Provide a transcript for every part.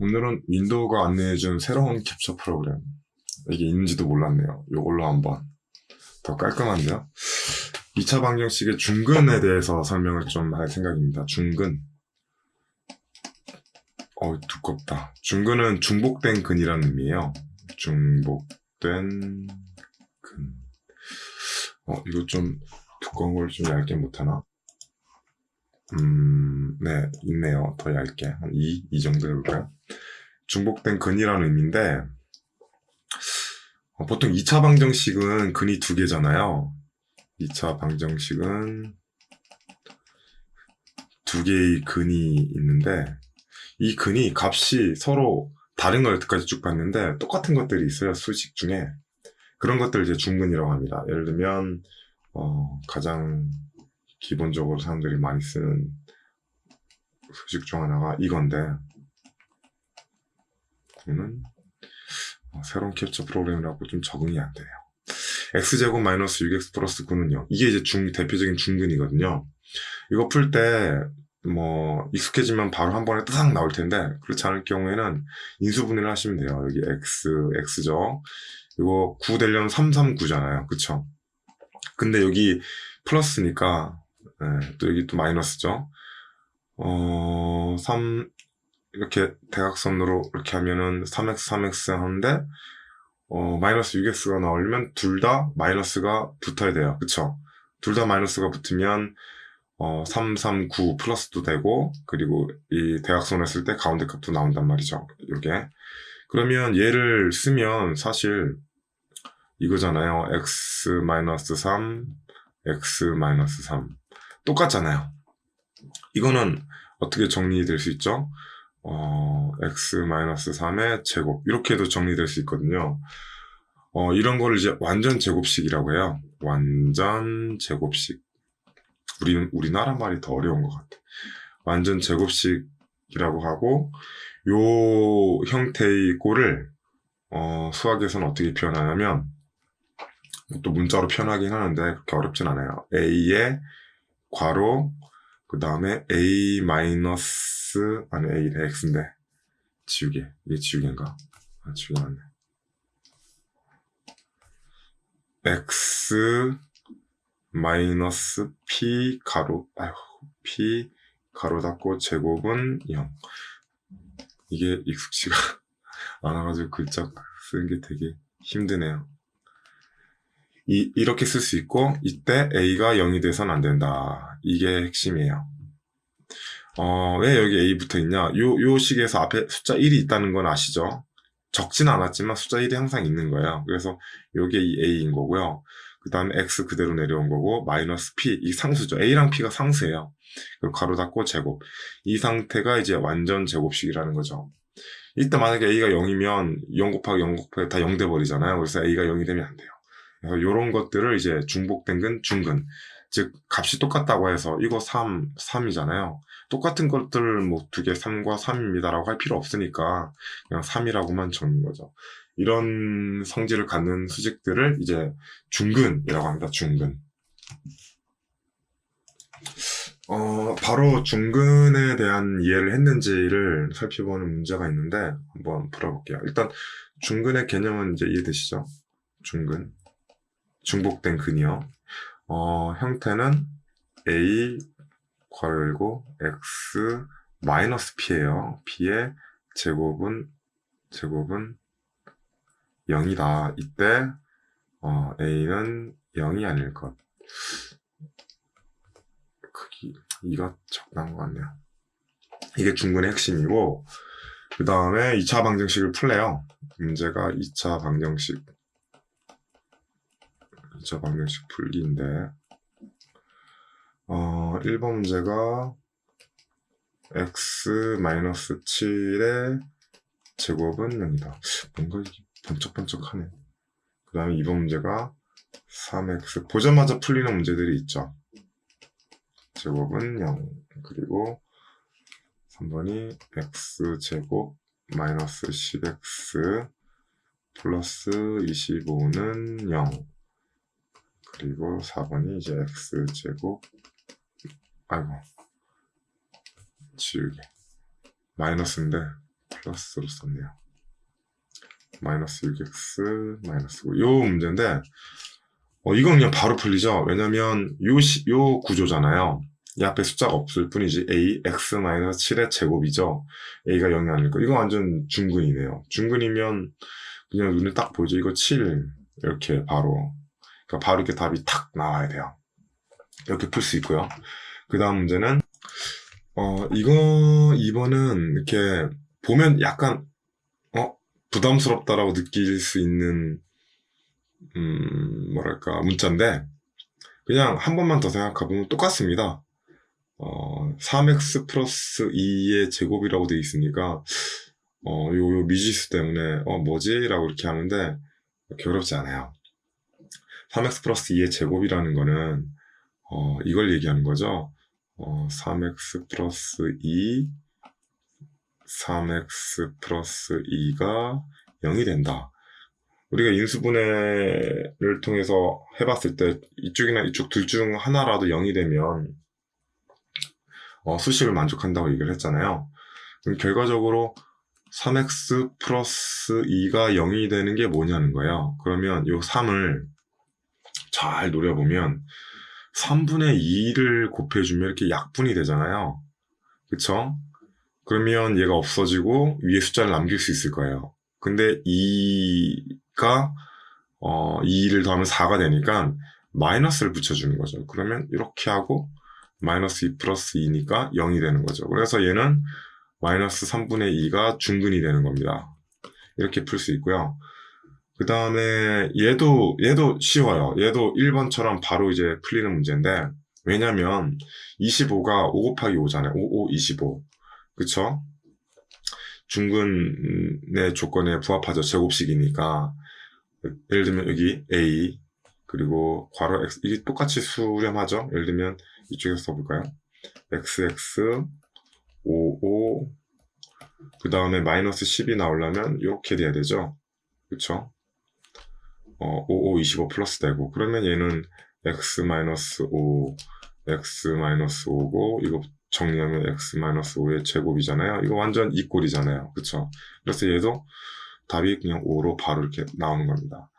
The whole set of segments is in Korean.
오늘은 윈도우가 안내해준 새로운 캡처 프로그램 이게 있는지도 몰랐네요. 이걸로 한번 더 깔끔한데요. 2차 방정식의 중근에 대해서 설명을 좀 할 생각입니다. 중근. 어 두껍다. 중근은 중복된 근이라는 의미예요. 중복된 근. 어 이거 좀 두꺼운 걸 좀 얇게 못하나? 음, 네, 있네요. 더 얇게. 한 2, 이 정도 해볼까요? 중복된 근이라는 의미인데, 어, 보통 2차 방정식은 근이 두 개잖아요. 2차 방정식은 두 개의 근이 있는데, 이 근이 값이 서로 다른 걸 여태까지 쭉 봤는데, 똑같은 것들이 있어요. 수식 중에. 그런 것들을 이제 중근이라고 합니다. 예를 들면, 어, 가장 기본적으로 사람들이 많이 쓰는 수식 중 하나가 이건데, 그는 어, 새로운 캡처 프로그램이라고 좀 적응이 안 돼요. x제곱 마이너스 6x 플러스 9는요. 이게 이제 중, 대표적인 중근이거든요. 이거 풀 때, 뭐, 익숙해지면 바로 한 번에 뜨상 나올 텐데, 그렇지 않을 경우에는 인수분해를 하시면 돼요. 여기 x, x죠. 이거 9 되려면 3, 3, 9잖아요. 그쵸? 근데 여기 플러스니까, 예, 또 여기 또 마이너스죠. 어, 3, 이렇게 대각선으로 이렇게 하면은 3x, 3x 하는데, 어, 마이너스 6x가 나오려면 둘 다 마이너스가 붙어야 돼요. 그쵸? 둘 다 마이너스가 붙으면, 어, 3, 3, 9 플러스도 되고, 그리고 이 대각선 했을 때 가운데 값도 나온단 말이죠. 요게. 그러면 얘를 쓰면 사실 이거잖아요. x 마이너스 3, x 마이너스 3. 똑같잖아요. 이거는 어떻게 정리될 수 있죠? 어, x-3의 제곱. 이렇게 해도 정리될 수 있거든요. 어, 이런 거를 이제 완전 제곱식이라고 해요. 완전 제곱식. 우리, 우리나라 말이 더 어려운 것 같아. 완전 제곱식이라고 하고, 요 형태의 꼴을, 어, 수학에서는 어떻게 표현하냐면, 또 문자로 표현하긴 하는데, 그렇게 어렵진 않아요. a의 괄호, 그 다음에 a 마이너스 아니 a래 x인데 지우개 이게 지우개인가? 아 지우개 맞네. x 마이너스 p 가로 아휴 p 가로 닫고 제곱은 0 이게 익숙치가 않아가지고 글자 쓰는 게 되게 힘드네요. 이, 이렇게 쓸 수 있고, 이때 A가 0이 돼선 안 된다. 이게 핵심이에요. 어, 왜 여기 A 붙어 있냐? 요, 요 식에서 앞에 숫자 1이 있다는 건 아시죠? 적진 않았지만 숫자 1이 항상 있는 거예요. 그래서 요게 이 A인 거고요. 그 다음에 X 그대로 내려온 거고, 마이너스 P, 이 상수죠. A랑 P가 상수예요. 그리고 가로 닫고 제곱. 이 상태가 이제 완전 제곱식이라는 거죠. 이때 만약에 A가 0이면 0 곱하기 0 곱하기 다 0 돼버리잖아요. 그래서 A가 0이 되면 안 돼요. 그래서 이런 것들을 이제 중복된 근, 중근. 즉, 값이 똑같다고 해서 이거 3, 3이잖아요. 똑같은 것들을 뭐 두 개 3과 3입니다라고 할 필요 없으니까 그냥 3이라고만 적는 거죠. 이런 성질을 갖는 수직들을 이제 중근이라고 합니다. 중근. 어, 바로 중근에 대한 이해를 했는지를 살펴보는 문제가 있는데 한번 풀어볼게요. 일단 중근의 개념은 이제 이해되시죠? 중근. 중복된 근이요. 어, 형태는 a 괄호 열고 x 마이너스 p예요. p의 제곱은 제곱은 0이다. 이때 어, a는 0이 아닐 것. 크기 2가 적당한 것 같네요. 이게 중근의 핵심이고 그 다음에 2차 방정식을 풀래요. 문제가 2차 방정식 2차 방정식 풀기인데 어, 1번 문제가 x-7의 제곱은 0이다. 뭔가 이게 번쩍번쩍하네. 그 다음에 2번 문제가 3x 보자마자 풀리는 문제들이 있죠. 제곱은 0 그리고 3번이 x제곱 마이너스 10x 플러스 25는 0 그리고 4번이 이제 x제곱 아이고 지우개 마이너스인데 플러스로 썼네요. 마이너스 6x 마이너스 9. 요 문제인데 어, 이건 그냥 바로 풀리죠. 왜냐면 요, 시- 요 구조잖아요. 이 앞에 숫자가 없을 뿐이지 a x 마이너스 7의 제곱이죠. a가 0이 아닐 거. 이거 완전 중근이네요. 중근이면 그냥 눈에 딱 보이죠. 이거 7 이렇게 바로 그러니까 바로 이렇게 답이 탁 나와야 돼요. 이렇게 풀 수 있고요. 그 다음 문제는 어 이거 2번은 이렇게 보면 약간 어 부담스럽다라고 느낄 수 있는 음 뭐랄까 문자인데 그냥 한 번만 더 생각해보면 똑같습니다. 어 3x 플러스 2의 제곱이라고 돼 있으니까 어 요, 요 미지수 때문에 어 뭐지? 라고 이렇게 하는데 그렇게 어렵지 않아요. 3x 플러스 2의 제곱이라는 거는 어, 이걸 얘기하는 거죠. 어, 3x 플러스 2, 3x 플러스 2가 0이 된다. 우리가 인수분해를 통해서 해봤을 때 이쪽이나 이쪽 둘 중 하나라도 0이 되면 어, 수식을 만족한다고 얘기를 했잖아요. 그럼 결과적으로 3x 플러스 2가 0이 되는 게 뭐냐는 거예요. 그러면 이 3을 잘 노려보면 3분의 2를 곱해주면 이렇게 약분이 되잖아요. 그쵸? 그러면 얘가 없어지고 위에 숫자를 남길 수 있을 거예요. 근데 2가 어, 2를 더하면 4가 되니까 마이너스를 붙여주는 거죠. 그러면 이렇게 하고 마이너스 2 플러스 2니까 0이 되는 거죠. 그래서 얘는 마이너스 3분의 2가 중근이 되는 겁니다. 이렇게 풀 수 있고요. 그 다음에 얘도 얘도 쉬워요. 얘도 1번처럼 바로 이제 풀리는 문제인데 왜냐면 25가 5 곱하기 5잖아요. 5, 5, 25. 그쵸? 중근의 조건에 부합하죠. 제곱식이니까. 예를 들면 여기 A 그리고 괄호 X 이게 똑같이 수렴하죠. 예를 들면 이쪽에서 써볼까요? XX 55 그 다음에 마이너스 10이 나오려면 이렇게 돼야 되죠. 그쵸? 어, 55, 25 플러스 되고, 그러면 얘는 x 마이너스 5, x 마이너스 5고, 이거 정리하면 x 마이너스 5의 제곱이잖아요. 이거 완전 이 꼴이잖아요. 그쵸? 그래서 얘도 답이 그냥 5로 바로 이렇게 나오는 겁니다.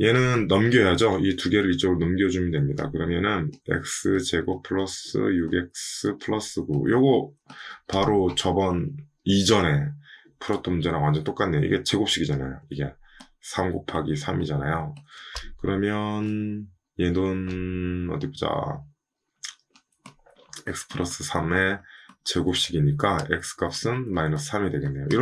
얘는 넘겨야죠. 이 두 개를 이쪽으로 넘겨주면 됩니다. 그러면은 x 제곱 플러스 6x 플러스 9. 요거 바로 저번 이전에 풀었던 문제랑 완전 똑같네요. 이게 제곱식이잖아요. 이게 3 곱하기 3이잖아요. 그러면 얘는 어디 보자. x 플러스 3의 제곱식이니까 x 값은 마이너스 3이 되겠네요. 이런